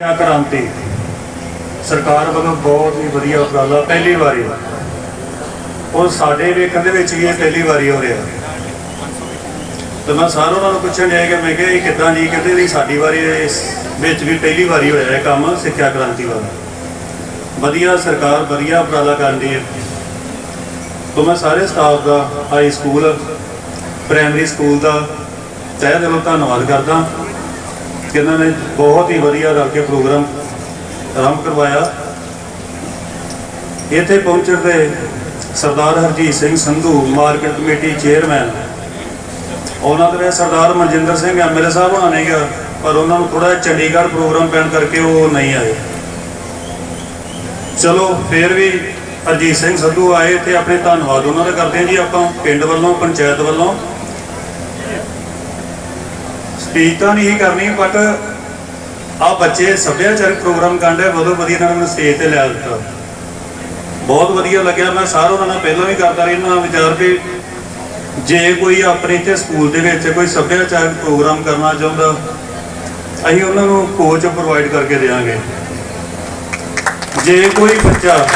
ਆ ਕ੍ਰਾਂਤੀ। ਸਰਕਾਰ ਵੱਲੋਂ ਬਹੁਤ ਹੀ ਵਧੀਆ ਉਪਰਾਲਾ, ਪਹਿਲੀ ਵਾਰੀ। ਉਹ ਸਾਡੇ ਵੇਖਣ ਦੇ ਵਿੱਚ ਵੀ ਇਹ ਪਹਿਲੀ ਵਾਰੀ ਹੋ ਰਿਹਾ। ਤੇ ਮੈਂ ਸਾਰਿਆਂ ਉਹਨਾਂ ਨੂੰ ਪੁੱਛਣ ਜਾਏਗਾ ਮੈਂ ਕਿਹਾ, ਇਹ ਕਿੱਦਾਂ ਜੀ? ਕਹਿੰਦੇ ਵੀ ਸਾਡੀ ਵਾਰੀ ਇਸ ਵਿੱਚ ਵੀ ਪਹਿਲੀ ਵਾਰੀ ਹੋਇਆ ਇਹ ਕੰਮ, ਸਿੱਖਿਆ ਕ੍ਰਾਂਤੀ ਵਾਲਾ। ਵਧੀਆ ਸਰਕਾਰ, ਵਧੀਆ ਉਪਰਾਲਾ ਕਰਦੀ ਹੈ। ਤੋਂ ਮੈਂ ਸਾਰੇ ਸਟਾਫ ਦਾ ਹਾਈ ਸਕੂਲ ਪ੍ਰਾਇਮਰੀ ਸਕੂਲ ਦਾ ਤਹਿ ਦਿਲੋਂ ਧੰਨਵਾਦ ਕਰਦਾ। ਕਿ ਇਹਨਾਂ ਨੇ ਬਹੁਤ ਹੀ ਵਧੀਆ ਰਲ ਕੇ ਪ੍ਰੋਗਰਾਮ ਆਰੰਭ ਕਰਵਾਇਆ। ਇੱਥੇ ਪਹੁੰਚਣ ਦੇ Sardar Harjit Singh Sandhu, market committee chairman, ਉਹਨਾਂ ਦੇ ਵਿੱਚ ਸਰਦਾਰ ਮਨਜਿੰਦਰ ਸਿੰਘ ਐਮਐਲਏ ਸਾਹਿਬ ਹੋਣਾ ਨੇ ਗਿਆ ਪਰ ਉਹਨਾਂ ਨੂੰ ਥੋੜਾ ਚੰਡੀਗੜ੍ਹ ਪ੍ਰੋਗਰਾਮ ਪੈਣ ਕਰਕੇ ਉਹ ਨਹੀਂ ਆਏ। ਚਲੋ, ਫਿਰ ਵੀ ਹਰਜੀਤ ਸਿੰਘ ਸੰਧੂ ਆਏ ਤੇ ਆਪਣੇ ਧੰਨਵਾਦ ਉਹਨਾਂ ਦਾ ਕਰਦੇ ਹਾਂ ਜੀ ਆਪਾਂ ਪਿੰਡ ਵੱਲੋਂ, ਪੰਚਾਇਤ ਵੱਲੋਂ। ਸਪੀਚ ਤਾਂ ਨਹੀਂ ਕਰਨੀ ਬਟ ਆ ਬੱਚੇ ਸੱਭਿਆਚਾਰਕ ਪ੍ਰੋਗਰਾਮ ਕਾਂਡੇ ਬਹੁਤ ਵਧੀਆ ਇਹਨਾਂ ਨੂੰ ਸਟੇਜ ਤੇ ਲਿਆ ਦਿੱਤਾ। ਬਹੁਤ ਵਧੀਆ ਲੱਗਿਆ, ਮੈਂ ਸਾਰਿਆਂ ਉਹਨਾਂ ਨਾਲ ਪਹਿਲਾਂ ਵੀ ਕਰਦਾ ਰਿਹਾ ਰਹਿਣਾ ਵਿਚਾਰ ਵੀ ਜੇ ਕੋਈ ਆਪਣੇ ਇੱਥੇ ਸਕੂਲ ਦੇ ਵਿੱਚ ਕੋਈ ਸੱਭਿਆਚਾਰਕ ਪ੍ਰੋਗਰਾਮ ਕਰਨਾ ਚਾਹੁੰਦਾ, ਅਸੀਂ ਉਹਨਾਂ ਨੂੰ ਕੋਚ ਪ੍ਰੋਵਾਈਡ ਕਰਕੇ ਦੇਵਾਂਗੇ। ਜੇ ਕੋਈ ਬੱਚਾ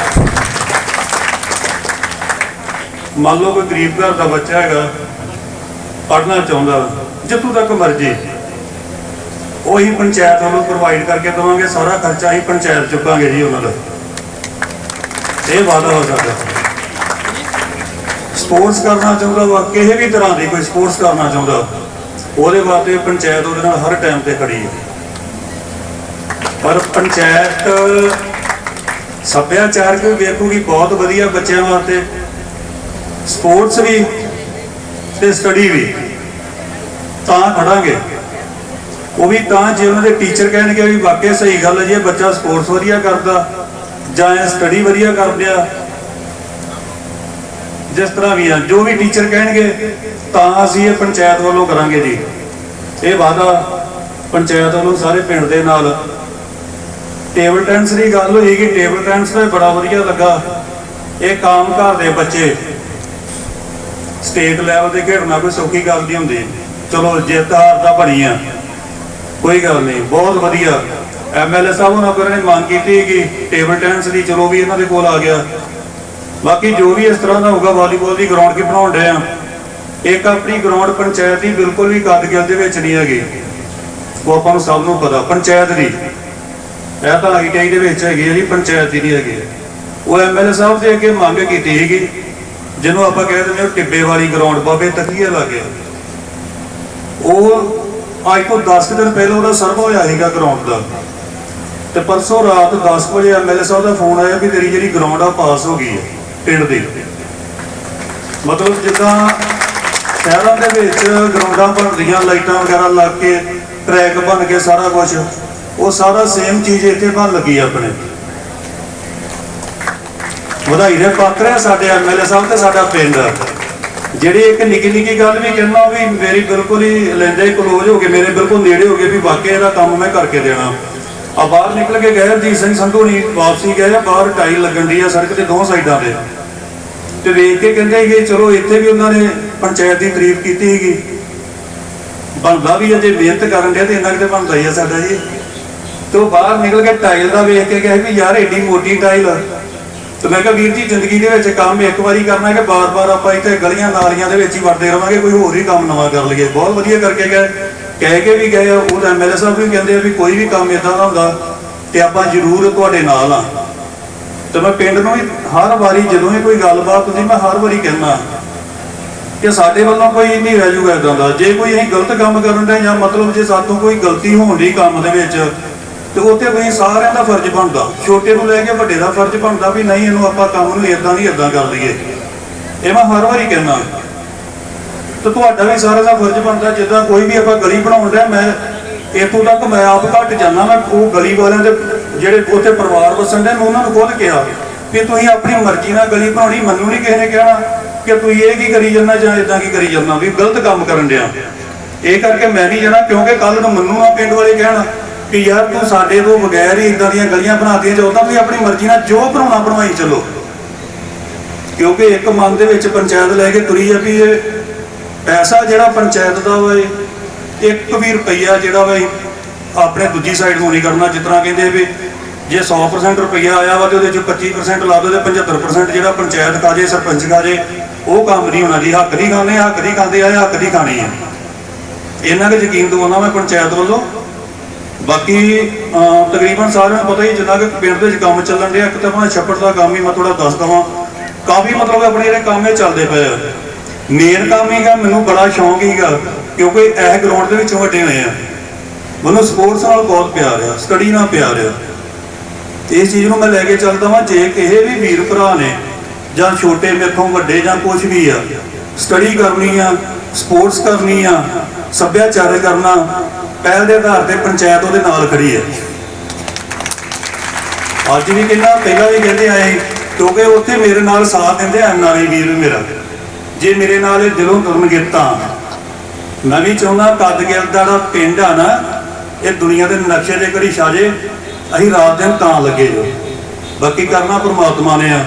ਮੰਨ ਲਓ ਕੋਈ ਗਰੀਬ ਘਰ ਦਾ ਬੱਚਾ ਹੈਗਾ, ਪੜ੍ਹਨਾ ਚਾਹੁੰਦਾ ਜਿੱਥੋਂ ਤੱਕ ਮਰਜ਼ੀ। ਉਹੀ ਪੰਚਾਇਤ ਵੱਲੋਂ ਪ੍ਰੋਵਾਈਡ ਕਰਕੇ ਦੇਵਾਂਗੇ, ਸਾਰਾ ਖਰਚਾ ਹੀ ਪੰਚਾਇਤ ਚੁੱਕਾਂਗੇ ਜੀ ਉਹਨਾਂ ਦਾ। ਇਹ ਵਾਅਦਾ ਹੋ ਸਕਦਾ। ਸਪੋਰਟਸ ਕਰਨਾ ਚਾਹੁੰਦਾ ਵਾ, ਕਿਸੇ ਵੀ ਤਰ੍ਹਾਂ ਦੀ ਕੋਈ ਸਪੋਰਟਸ ਕਰਨਾ ਚਾਹੁੰਦਾ। ਉਹਦੇ ਵਾਸਤੇ ਪੰਚਾਇਤ ਉਹਦੇ ਨਾਲ ਹਰ ਟਾਈਮ ਤੇ ਖੜੀ ਹੈ। ਪਰ ਪੰਚਾਇਤ ਸੱਭਿਆਚਾਰਕ ਵੇਖੂਗੀ, ਬਹੁਤ ਵਧੀਆ ਬੱਚਿਆਂ ਵਾਸਤੇ। ਸਪੋਰਟਸ ਵੀ ਤੇ ਸਟੱਡੀ ਵੀ। ਤਾਂ ਖੜਾਂਗੇ। ਉਹ ਵੀ ਤਾਂ ਜੇ ਉਹਨਾਂ ਦੇ ਟੀਚਰ ਕਹਿਣਗੇ ਵੀ ਵਾਕਿਆ ਸਹੀ ਗੱਲ ਹੈ ਜੀ, ਇਹ ਬੱਚਾ ਸਪੋਰਟਸ ਵਧੀਆ ਕਰਦਾ, ਜਾਂ ਇਹ ਸਟੱਡੀ ਵਧੀਆ ਕਰਦਿਆ ਜਿਸ ਤਰ੍ਹਾਂ ਵੀ ਆ, ਜੋ ਵੀ ਟੀਚਰ ਕਹਿਣਗੇ, ਤਾਂ ਅਸੀਂ ਇਹ ਪੰਚਾਇਤ ਵੱਲੋਂ ਕਰਾਂਗੇ ਜੀ। ਇਹ ਵਾਅਦਾ ਪੰਚਾਇਤ ਵੱਲੋਂ ਸਾਰੇ ਪਿੰਡ ਦੇ ਨਾਲ। ਟੇਬਲ ਟੈਨਿਸ ਦੀ ਗੱਲ ਹੋਏਗੀ ਟੇਬਲ ਟੈਨਿਸ ਦਾ ਬੜਾ ਵਧੀਆ ਲੱਗਾ। ਇਹ ਕਾਮ ਘਰ ਦੇ ਬੱਚੇ ਸਟੇਟ ਲੈਵਲ ਤੇ ਖੇਡਣਾ ਕੋਈ ਸੌਖੀ ਗੱਲ ਨਹੀਂ ਹੁੰਦੀ। ਚਲੋ ਜਿੱਤ ਹਾਰ ਤਾਂ ਬਣੀ ਆ। ਕੋਈ ਗੱਲ ਨਹੀਂ, ਬਹੁਤ ਵਧੀਆ। ਐਮਐਲਏ ਸਾਹਿਬ ਉਹਨਾਂ ਕੋਲ ਨੇ ਮੰਗ ਕੀਤੀ ਕਿ ਟੇਬਲ ਟੈਨਿਸ ਦੀ ਚਲੋ ਵੀ ਇਹਨਾਂ ਦੇ ਕੋਲ ਆ ਗਿਆ। ਬਾਕੀ ਜੋ ਵੀ ਇਸ ਤਰ੍ਹਾਂ ਦਾ ਹੋਊਗਾ ਵਾਲੀਬਾਲ ਦੀ ਗਰਾਊਂਡ ਕੀ ਬਣਾਉਣ ਡਏ ਆ। ਇੱਕ ਆਪਣੀ ਗਰਾਊਂਡ ਪੰਚਾਇਤ ਦੀ ਬਿਲਕੁਲ ਵੀ ਕਦਗਿਲ ਦੇ ਵਿੱਚ ਨਹੀਂ ਹੈਗੀ। ਉਹ ਆਪਾਂ ਨੂੰ ਸਭ ਨੂੰ ਪਤਾ, ਪੰਚਾਇਤ ਦੀ। ਇਹ ਤਾਂ ਆਈਟੀਆਈ ਦੇ ਵਿੱਚ ਹੈਗੀ ਹੈ ਪੰਚਾਇਤ ਦੀ ਨਹੀਂ ਹੈਗੀ। ਉਹ ਐਮਐਲਏ ਸਾਹਿਬ ਦੇ ਅੱਗੇ ਮੰਗ ਕੀਤੀ ਸੀਗੀ। ਜਿਹਨੂੰ ਆਪਾਂ ਕਹਿ ਦਿੰਦੇ ਹਾਂ ਟਿੱਬੇ ਵਾਲੀ ਗਰਾਊਂਡ ਬਾਬੇ ਤਕੀਏ ਲਾਗੇ। ਉਹ ਅੱਜ ਤੋਂ 10 ਦਿਨ ਪਹਿਲਾਂ ਉਹਦਾ ਸਰਵ ਹੋਇਆ ਸੀਗਾ ਗਰਾਊਂਡ ਦਾ। ਤੇ ਪਰਸੋਂ ਰਾਤ 10 ਵਜੇ ਐਮਐਲਏ ਸਾਹਿਬ ਦਾ ਫੋਨ ਆਇਆ ਵੀ ਤੇਰੀ ਜਿਹੜੀ ਗਰਾਊਂਡ ਆ ਪਾਸ ਹੋ ਗਈ ਹੈ, ਪਿੰਡ ਦੀ। ਮਤਲਬ ਜਿੱਦਾਂ ਸ਼ਹਿਰਾਂ ਦੇ ਵਿੱਚ ਗਰਾਊਂਡਾਂ ਬਣਦੀਆਂ, ਲਾਈਟਾਂ ਵਗੈਰਾ ਲੱਗ ਕੇ ਟਰੈਕ ਬਣ ਕੇ ਸਾਰਾ ਕੁਝ ਉਹ ਸਾਰਾ ਸੇਮ ਚੀਜ਼ ਇੱਥੇ ਬਣ ਲੱਗੀ ਆਪਣੇ। ਵਧਾਈ ਦੇ ਪਾਤਰ ਹੈ ਸਾਡੇ ਐਮਐਲਏ ਸਾਹਿਬ ਤੇ ਸਾਡਾ ਪਿੰਡ। ਜਿਹੜੀ ਇੱਕ ਨਿੱਕੀ ਨਿੱਕੀ ਗੱਲ ਵੀ ਕਹਿਣਾ ਵੀ ਮੇਰੀ ਬਿਲਕੁਲ ਹੀ ਲੈਂਦੇ ਕਲੋਜ਼ ਹੋ ਕੇ ਮੇਰੇ ਬਿਲਕੁਲ ਨੇੜੇ ਹੋ ਗਏ ਵੀ ਵਾਕਿਆ ਇਹਦਾ ਕੰਮ ਮੈਂ ਕਰਕੇ ਦੇਣਾ। ਆ ਬਾਹਰ ਨਿਕਲ ਕੇ ਗਏ, ਹਰਜੀਤ ਸਿੰਘ ਸੰਧੂ ਨਹੀਂ ਵਾਪਸੀ ਗਏ ਬਾਹਰ ਟਾਈਲ ਲੱਗਣ ਦੀ ਆ ਸੜਕ ਤੇ ਦੋ ਸਾਈਡਾਂ ਤੇ। ਤੇ ਵੇਖ ਕੇ ਕਹਿੰਦੇ ਕਿ ਚਲੋ ਇੱਥੇ ਵੀ ਉਹਨਾਂ ਨੇ ਪੰਚਾਇਤ ਦੀ ਤਾਰੀਫ ਕੀਤੀ ਸੀਗੀ। ਬਣਦਾ ਵੀ ਹੈ ਜੇ ਮਿਹਨਤ ਕਰਨ ਦੇ ਤੇ ਇੰਨਾ ਕਿਤੇ ਬਣਦਾ ਹੀ ਆ ਸਾਡਾ ਜੀ। ਤੇ ਉਹ ਬਾਹਰ ਨਿਕਲ ਕੇ ਟਾਈਲ ਦਾ ਵੇਖ ਕੇ ਕਹੇ ਵੀ ਯਾਰ ਏਡੀ ਮੋਟੀ ਟਾਈਲ ਤੇ ਮੈਂ ਕਿਹਾ, ਵੀਰ ਜੀ, ਜ਼ਿੰਦਗੀ ਦੇ ਵਿੱਚ ਕੰਮ ਇੱਕ ਵਾਰੀ ਕਰਨਾ ਕਿ ਬਾਰ-ਬਾਰ ਆਪਾਂ ਇੱਥੇ ਗਲੀਆਂ ਨਾਲੀਆਂ ਦੇ ਵਿੱਚ ਹੀ ਵੜਦੇ ਰਵਾਂਗੇ, ਕੋਈ ਹੋਰ ਹੀ ਕੰਮ ਨਵਾਂ ਕਰ ਲਈਏ। ਬਹੁਤ ਵਧੀਆ ਕਰਕੇ ਗਏ। ਕਹਿ ਕੇ ਵੀ ਗਏ ਉਹ ਐਮਐਲਏ ਸਾਹਿਬ ਵੀ ਕਹਿੰਦੇ ਆ ਵੀ ਕੋਈ ਵੀ ਕੰਮ ਇਦਾਂ ਦਾ ਹੁੰਦਾ ਤੇ ਆਪਾਂ ਜ਼ਰੂਰ ਤੁਹਾਡੇ ਨਾਲ ਆ। ਤੇ ਮੈਂ ਪਿੰਡ ਨੂੰ ਵੀ ਹਰ ਵਾਰੀ ਜਦੋਂ ਵੀ ਕੋਈ ਗੱਲਬਾਤ ਹੁੰਦੀ, ਮੈਂ ਹਰ ਵਾਰੀ ਕਹਿੰਦਾ ਕਿ ਸਾਡੇ ਵੱਲੋਂ ਕੋਈ ਨਹੀਂ ਰਹਿ ਜੂਗਾ ਇਦਾਂ ਦਾ। ਜੇ ਕੋਈ ਅਸੀਂ ਗਲਤ ਕੰਮ ਕਰਨ ਦੇ ਜਾਂ ਮਤਲਬ ਜੇ ਸਾਤੋਂ ਕੋਈ ਗਲਤੀ ਹੋਣ ਦੀ ਕੰਮ ਦੇ ਵਿੱਚ ਤੇ ਉੱਥੇ ਵੀ ਸਾਰਿਆਂ ਦਾ ਫਰਜ਼ ਬਣਦਾ। ਛੋਟੇ ਨੂੰ ਲੈ ਕੇ ਵੱਡੇ ਦਾ ਫਰਜ਼ ਬਣਦਾ ਵੀ ਨਹੀਂ, ਇਹਨੂੰ ਆਪਾਂ ਕੰਮ ਨੂੰ ਇਦਾਂ ਦੀ ਇਦਾਂ ਕਰ ਲਈਏ। ਇਹ ਮੈਂ ਹਰ ਵਾਰੀ ਕਹਿੰਦਾ। ਤੇ ਤੁਹਾਡਾ ਵੀ ਸਾਰਿਆਂ ਦਾ ਫਰਜ਼ ਬਣਦਾ, ਜਿੱਦਾਂ ਕੋਈ ਵੀ ਆਪਾਂ ਗਲੀ ਬਣਾਉਣ ਡਿਆ, ਮੈਂ ਇੱਥੋਂ ਤੱਕ ਮੈਂ ਆਪ ਘੱਟ ਜਾਂਦਾ ਮੈਂ ਉਹ ਗਲੀ ਵਾਲਿਆਂ ਦੇ ਜਿਹੜੇ ਉੱਥੇ ਪਰਿਵਾਰ ਵਸਣ ਦੇ ਮੈਂ ਉਹਨਾਂ ਨੂੰ ਖੁਦ ਕਿਹਾ ਕਿ ਤੁਸੀਂ ਆਪਣੀ ਮਰਜ਼ੀ ਨਾਲ ਗਲੀ ਬਣਾਉਣੀ, ਮੈਨੂੰ ਨਹੀਂ ਕਿਸੇ ਨੇ ਕਹਿਣਾ ਕਿ ਤੂੰ ਇਹ ਕੀ ਕਰੀ ਜਾਂਦਾ ਜਾਂ ਇਦਾਂ ਕੀ ਕਰੀ ਜਾਂਦਾ, ਵੀ ਗਲਤ ਕੰਮ ਕਰਨ ਡਿਆ। ਇਹ ਕਰਕੇ ਮੈਂ ਨਹੀਂ ਜਾਣਾ, ਕਿਉਂਕਿ ਕੱਲ ਨੂੰ ਮੈਨੂੰ ਨਾ ਪਿੰਡ ਵਾਲੇ ਕਹਿਣਾ ਕਿ ਯਾਰ ਤੂੰ ਸਾਡੇ ਤੋਂ ਬਗੈਰ ਹੀ ਇਦਾਂ ਦੀਆਂ ਗਲੀਆਂ ਬਣਾਤੀਆਂ ਤਾਂ ਵੀ ਆਪਣੀ ਮਰਜ਼ੀ ਨਾਲ ਜੋ ਬਣਾਉਣਾ ਬਣਵਾਈ ਚੱਲੋ। ਕਿਉਂਕਿ ਇੱਕ ਮਨ ਦੇ ਵਿੱਚ ਪੰਚਾਇਤ ਲੈ ਕੇ ਤੁਰੀ ਆ ਵੀ ਇਹ ਪੈਸਾ ਜਿਹੜਾ ਪੰਚਾਇਤ ਦਾ ਵਾ ਇਹ ਇੱਕ ਵੀ ਰੁਪਈਆ ਜਿਹੜਾ ਵਾ ਆਪਣੇ ਦੂਜੀ ਸਾਈਡ ਨੂੰ ਨਹੀਂ ਕਰਨਾ, ਜਿਸ ਤਰ੍ਹਾਂ ਕਹਿੰਦੇ ਵੀ ਜੇ 100% ਰੁਪਈਆ ਆਇਆ ਵਾ ਤੇ ਉਹਦੇ 'ਚ 25% ਲਾ ਦਿਓ ਤੇ 75% ਜਿਹੜਾ ਪੰਚਾਇਤ ਕਾਜੇ, ਸਰਪੰਚ ਕਾਜੇ, ਉਹ ਕੰਮ ਨਹੀਂ ਹੋਣਾ ਜੀ। ਹੱਕ ਦੀ ਖਾਣੇ ਹੱਕ ਦੀ ਖਾਂਦੇ ਆ ਹੱਕ ਦੀ ਖਾਣੀ ਆ। ਇਹਨਾਂ ਦੇ ਯਕੀਨ ਦਵਾਉਣਾ ਮੈਂ ਪੰਚਾਇਤ ਵੱਲੋਂ। ਬਾਕੀ ਤਕਰੀਬਨ ਸਾਰਿਆਂ ਨੂੰ ਪਤਾ ਹੀ ਜਿੰਨਾ ਕਿ ਪਿੰਡ ਦੇ ਵਿੱਚ ਕੰਮ ਚੱਲਣ ਰਿਹਾ ਇੱਕ ਤਾਂ ਮੈਂ ਛੱਪੜ ਦਾ ਕੰਮ ਹੀ ਮੈਂ ਥੋੜਾ ਦੱਸ ਦਵਾਂ। ਕਾਫੀ ਮਤਲਬ ਆਪਣੇ ਜਿਹੜੇ ਕੰਮ ਇਹ ਚੱਲਦੇ ਪਏ ਆ। ਮੇਨ ਕੰਮ ਹੀਗਾ, ਮੈਨੂੰ ਬੜਾ ਸ਼ੌਂਕ ਹੀਗਾ, ਕਿਉਂਕਿ ਇਹ ਗਰਾਊਂਡ ਦੇ ਵਿੱਚ ਵੱਡੇ ਹੋਏ ਆ। ਮੈਨੂੰ ਸਪੋਰਟਸ ਨਾਲ ਬਹੁਤ ਪਿਆਰ ਆ ਸਟੱਡੀ ਨਾਲ ਪਿਆਰ ਆ। ਤੇ ਇਸ ਚੀਜ਼ ਨੂੰ ਮੈਂ ਲੈ ਕੇ ਚੱਲਦਾ ਵਾਂ, ਜੇ ਕਿਸੇ ਵੀ ਵੀਰ ਭਰਾ ਨੇ ਜਾਂ ਛੋਟੇ ਮੇਥੋਂ ਵੱਡੇ ਜਾਂ ਕੁਝ ਵੀ ਆ ਸਟੱਡੀ ਕਰਨੀ ਆ ਸਪੋਰਟਸ ਕਰਨੀ ਆ, ਸੱਭਿਆਚਾਰ ਕਰਨਾ ਪਹਿਲ ਦੇ ਆਧਾਰ ਤੇ ਪੰਚਾਇਤ ਉਹਦੇ ਨਾਲ ਖੜੀ ਹੈ। ਅੱਜ ਵੀ ਕਹਿੰਦਾ, ਪਹਿਲਾਂ ਵੀ ਕਹਿੰਦੇ ਆਏ ਕਿਉਂਕਿ ਉੱਥੇ ਮੇਰੇ ਨਾਲ ਸਾਥ ਦਿੰਦੇ ਐਨਆਰਆਈ ਵੀਰ ਮੇਰਾ। ਜੇ ਮੇਰੇ ਨਾਲ ਇਹ ਦਿਲੋਂ ਤੁਰਨਗੇ ਤਾਂ ਮੈਂ ਵੀ ਚਾਹੁੰਦਾ ਕੱਦਗਿਲ ਦਾ ਜਿਹੜਾ ਪਿੰਡ ਆ ਨਾ, ਇਹ ਦੁਨੀਆ ਦੇ ਨਕਸ਼ੇ ਦੇ ਘੜੀ ਛਾਜੇ, ਅਸੀਂ ਰਾਤ ਦਿਨ ਤਾਂ ਲੱਗੇ ਜੋ। ਬਾਕੀ ਕਰਨਾ ਪ੍ਰਮਾਤਮਾ ਨੇ ਆ।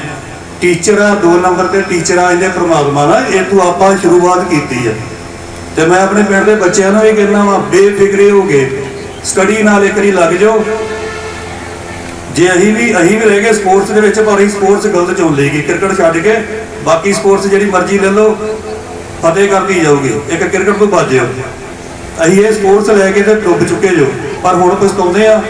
ਟੀਚਰ ਆ, ਦੋ ਨੰਬਰ ਤੇ ਟੀਚਰ ਆ ਇਹਦੇ ਪ੍ਰਮਾਤਮਾ ਨਾਲ, ਇਹ ਤੂੰ ਆਪਾਂ ਸ਼ੁਰੂਆਤ ਕੀਤੀ ਹੈ ਤੇ ਮੈਂ ਆਪਣੇ ਪਿੰਡ ਦੇ ਬੱਚਿਆਂ ਨੂੰ ਵੀ ਕਹਿੰਦਾ ਵਾਂ, ਬੇਫਿਕਰੇ ਹੋ ਕੇ ਸਟੱਡੀ ਨਾਲ ਇੱਕ ਵਾਰੀ ਲੱਗ ਜਾਓ। ਜੇ ਅਸੀਂ ਵੀ ਅਸੀਂ ਵੀ ਰਹਿ ਗਏ ਸਪੋਰਟਸ ਦੇ ਵਿੱਚ, ਪਰ ਅਸੀਂ ਸਪੋਰਟਸ ਗਲਤ ਚੁਣ ਲਈਗੀ ਕ੍ਰਿਕਟ ਛੱਡ ਕੇ ਬਾਕੀ ਸਪੋਰਟਸ ਜਿਹੜੀ ਮਰਜ਼ੀ ਲੈ ਲਓ, ਫਤਿਹ ਕਰਦੀ ਜਾਊਗੀ। ਇੱਕ ਕ੍ਰਿਕਟ ਤੋਂ ਬਾਜਿਓ ਅਸੀਂ ਇਹ ਸਪੋਰਟਸ ਲੈ ਕੇ ਤੇ ਡੁੱਬ ਚੁੱਕੇ ਜੋ। ਪਰ ਹੁਣ ਪਛਤਾਉਂਦੇ ਆ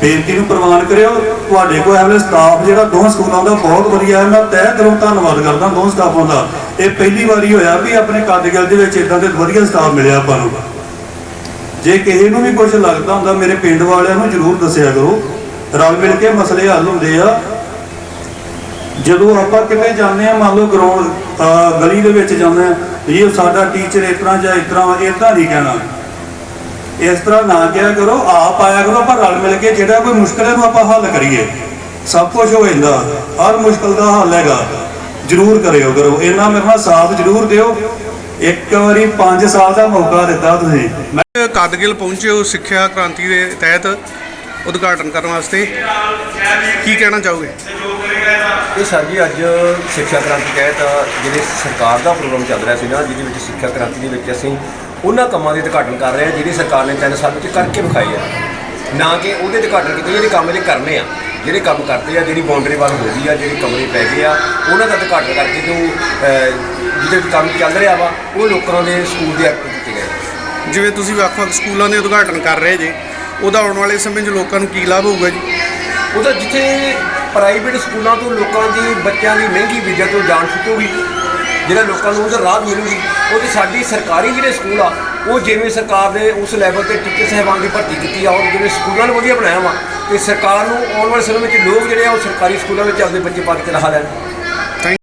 ਬੇਨਤੀ ਨੂੰ ਪ੍ਰਵਾਨ ਕਰਿਓ। ਤੁਹਾਡੇ ਕੋਲ ਐਵੇਂ ਸਟਾਫ ਜਿਹੜਾ, ਦੋਹਾਂ ਸਕੂਲਾਂ ਦਾ ਬਹੁਤ ਵਧੀਆ ਹੈ। ਮੈਂ ਤਹਿ ਦਿਲੋਂ ਧੰਨਵਾਦ ਕਰਦਾ ਦੋਹਾਂ ਸਟਾਫਾਂ ਦਾ। ਇਹ ਪਹਿਲੀ ਵਾਰੀ ਹੋਇਆ ਵੀ ਆਪਣੇ ਕਾਦਗਲ ਦੇ ਵਿੱਚ ਇਦਾਂ ਦੇ ਵਧੀਆ ਸਟਾਫ ਮਿਲਿਆ ਆਪਾਂ ਨੂੰ। ਜੇ ਕਿਸੇ ਨੂੰ ਵੀ ਕੁਝ ਲੱਗਦਾ ਹੁੰਦਾ, ਮੇਰੇ ਪਿੰਡ ਵਾਲਿਆਂ ਨੂੰ ਜ਼ਰੂਰ ਦੱਸਿਆ ਕਰੋ। ਰਲ ਮਿਲ ਕੇ ਮਸਲੇ ਹੱਲ ਹੁੰਦੇ ਆ। ਜਦੋਂ ਆਪਾਂ ਕਿਤੇ ਜਾਂਦੇ ਆ, ਮੰਨ ਲਓ ਗਰਾਊਂਡ ਗਲੀ ਦੇ ਵਿੱਚ ਜਾਂਦੇ ਆ ਜੀ ਸਾਡਾ ਟੀਚਰ ਇਸ ਤਰ੍ਹਾਂ ਜਾਂ ਇਸ ਤਰ੍ਹਾਂ ਇਦਾਂ ਨਹੀਂ ਕਹਿਣਾ। ਇਸ ਤਰ੍ਹਾਂ ਨਾ ਕਿਹਾ ਕਰੋ, ਆਪ ਆਇਆ ਕਰੋ ਪਰ ਰਲ ਮਿਲ ਕੇ ਜਿਹੜਾ ਕੋਈ ਮੁਸ਼ਕਲ ਹੈ ਨੂੰ ਆਪਾਂ ਹੱਲ ਕਰੀਏ। ਸਭ ਕੁਝ ਹੋ ਜਾਂਦਾ, ਹਰ ਮੁਸ਼ਕਲ ਦਾ ਹੱਲ ਹੈਗਾ। ਜ਼ਰੂਰ ਕਰਿਓ ਕਰੋ। ਇਹਨਾਂ ਮੇਰੇ ਨਾਲ ਸਾਥ ਜ਼ਰੂਰ ਦਿਓ। ਇੱਕ ਵਾਰੀ 5 ਸਾਲ ਦਾ ਮੌਕਾ ਦਿੱਤਾ ਤੁਸੀਂ। ਮੈਂ ਕਾਦਗਿਲ ਪਹੁੰਚੇ ਹੋ ਸਿੱਖਿਆ ਕ੍ਰਾਂਤੀ ਦੇ ਤਹਿਤ ਉਦਘਾਟਨ ਕਰਨ ਵਾਸਤੇ। ਕੀ ਕਹਿਣਾ ਚਾਹੋਗੇ? ਇਹ ਸਰ ਜੀ ਅੱਜ ਸਿੱਖਿਆ ਕ੍ਰਾਂਤੀ ਤਹਿਤ ਜਿਹੜੇ ਸਰਕਾਰ ਦਾ ਪ੍ਰੋਗਰਾਮ ਚੱਲ ਰਿਹਾ ਸੀ ਨਾ ਜਿਹਦੇ ਵਿੱਚ ਸਿੱਖਿਆ ਕ੍ਰਾਂਤੀ ਦੇ ਵਿੱਚ ਅਸੀਂ ਉਹਨਾਂ ਕੰਮਾਂ ਦੇ ਉਦਘਾਟਨ ਕਰ ਰਹੇ ਹਾਂ ਜਿਹੜੀ ਸਰਕਾਰ ਨੇ ਤਿੰਨ ਸਾਲ ਵਿੱਚ ਕਰਕੇ ਵਿਖਾਈ ਆ ਨਾ ਕਿ ਉਹਦੇ ਉਦਘਾਟਨ ਕੀਤੇ ਜਿਹੜੇ ਕੰਮ ਜਿਹੜੇ ਕਰਨੇ ਆ ਜਿਹੜੇ ਕੰਮ ਕਰਦੇ ਆ ਜਿਹੜੀ ਬਾਉਂਡਰੀ ਵਾਲ ਹੋ ਗਈ ਆ ਜਿਹੜੇ ਕਮਰੇ ਪੈ ਗਏ ਆ ਉਹਨਾਂ ਦਾ ਉਦਘਾਟਨ ਕਰਕੇ ਜੋ ਜਿਹਦੇ ਕੰਮ ਚੱਲ ਰਿਹਾ ਵਾ ਉਹ ਲੋਕਾਂ ਦੇ ਸਕੂਲ ਦੇ ਐਕਟ ਕੀਤੇ ਗਏ। ਜਿਵੇਂ ਤੁਸੀਂ ਵੱਖ-ਵੱਖ ਸਕੂਲਾਂ ਦੇ ਉਦਘਾਟਨ ਕਰ ਰਹੇ ਜੇ ਉਹਦਾ ਆਉਣ ਵਾਲੇ ਸਮੇਂ 'ਚ ਲੋਕਾਂ ਨੂੰ ਕੀ ਲਾਭ ਹੋਊਗਾ ਜੀ? ਉਹਦਾ ਜਿੱਥੇ ਪ੍ਰਾਈਵੇਟ ਸਕੂਲਾਂ ਤੋਂ ਲੋਕਾਂ ਦੀ ਬੱਚਿਆਂ ਦੀ ਮਹਿੰਗੀ ਵਿਦਿਆ ਤੋਂ ਜਾਣ ਛੁੱਟੂਗੀ ਜਿਹੜਾ ਲੋਕਾਂ ਨੂੰ ਉਹਦਾ ਰਾਹ ਮਿਲੂਗੀ, ਉਹਦੀ ਸਾਡੀ ਸਰਕਾਰੀ ਜਿਹੜੇ ਸਕੂਲ ਆ, ਉਹ ਜਿਵੇਂ ਸਰਕਾਰ ਨੇ ਉਸ ਲੈਵਲ ਤੇ ਟੀਚਰ ਸਾਹਿਬਾਨ ਦੀ ਭਰਤੀ ਕੀਤੀ ਆ ਔਰ ਜਿਵੇਂ ਸਕੂਲਾਂ ਨੂੰ ਵਧੀਆ ਬਣਾਇਆ ਵਾ, ਤੇ ਸਰਕਾਰ ਨੂੰ ਆਉਣ ਵਾਲੇ ਸਮੇਂ ਵਿੱਚ ਲੋਕ ਜਿਹੜੇ ਆ, ਉਹ ਸਰਕਾਰੀ ਸਕੂਲਾਂ ਵਿੱਚ ਆਪਦੇ ਬੱਚੇ ਪਾ ਕੇ ਚਲਾ ਲੈਣ।